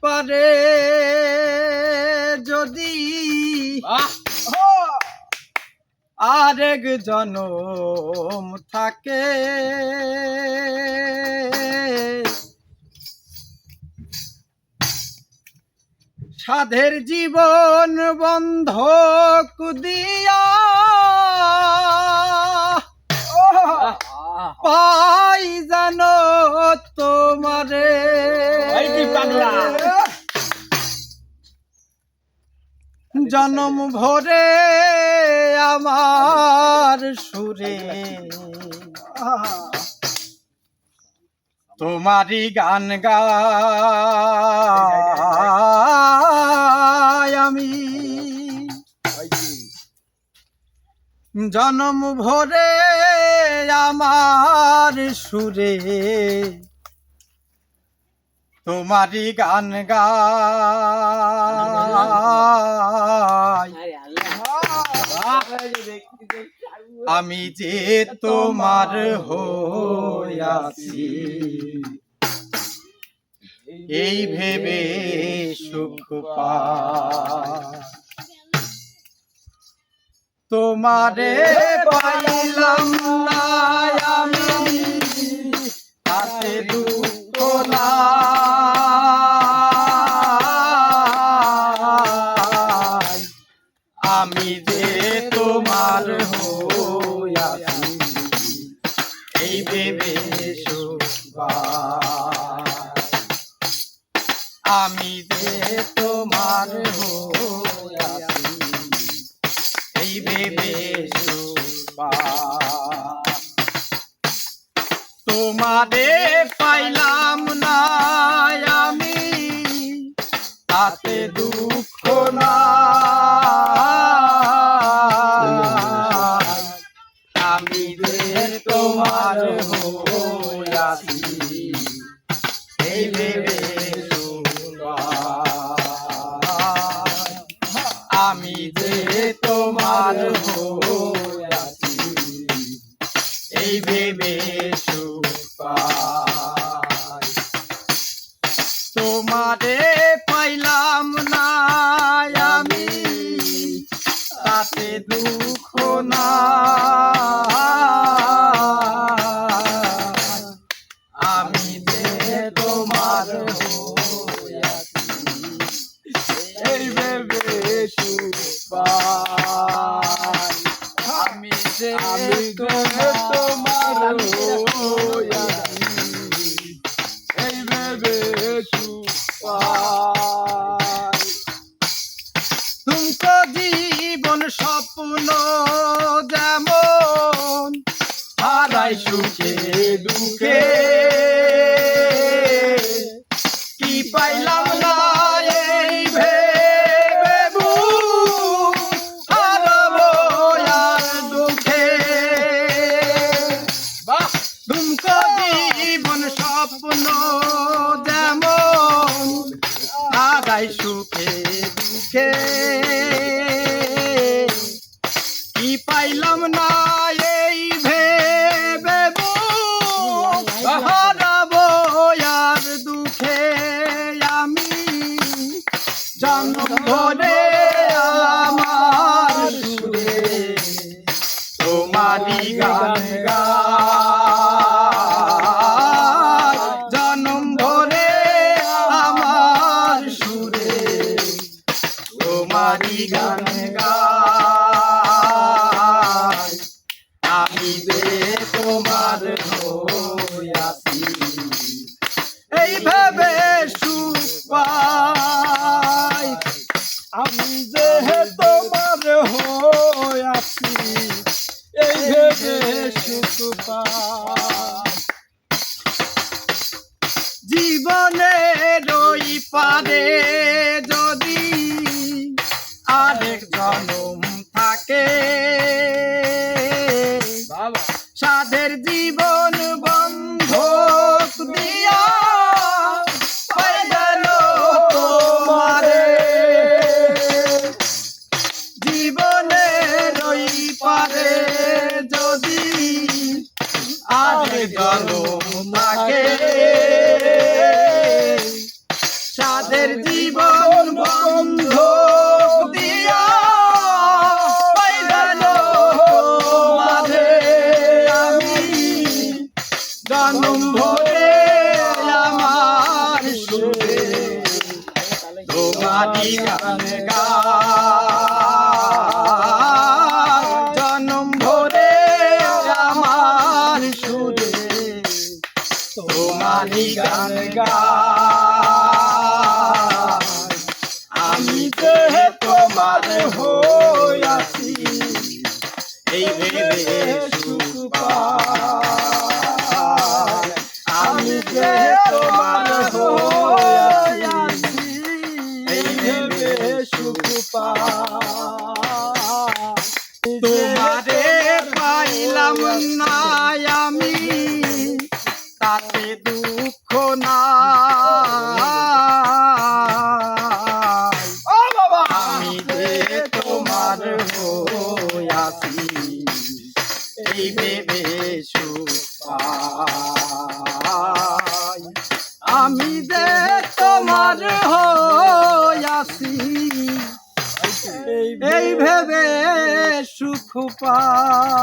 পারে যদি আরেক জনম থাকে। সাধের জীবন বন্ধ কুদিয়া। পাই জানো তোমারে। জনম ভরে আমার সুরে। তোমারি গান গাই আমি। জনম ভরে আমার সুরে। তোমারই গান গাই। আমি যে তোমার হইয়াছি এই ভেবে সুখ তোমারে পাইলাম না আমি যে তোমার এই ভেবে তোমারে পাইলাম না আমি, তাতে দুঃখ না আমি যে তোমার হইয়াছি এই ভেবে তোমার এই ভেবে। তোমারে পাইলাম না আমি তাতে দুঃখ তুমকো জীবন স্বপ্ন যেমন আগাই সুখে দুঃখে। কি পাইলাম না তোমারি গান গাই আমি যে তোমার এই ভেবে সুখ পাই আমি যে তোমার হইয়াছি এই ভেবে সুখ পাই। জীবনের ওই পারে আরেক জনম থাকে যে তোমার হইয়াছি এই ভেবে সুখ আমি যে তোমার হইয়াছি এই ভেবে সুখ তোমারে পাইলাম না আমি। তাতে দুঃখ না এই ভেবে সুখ পাই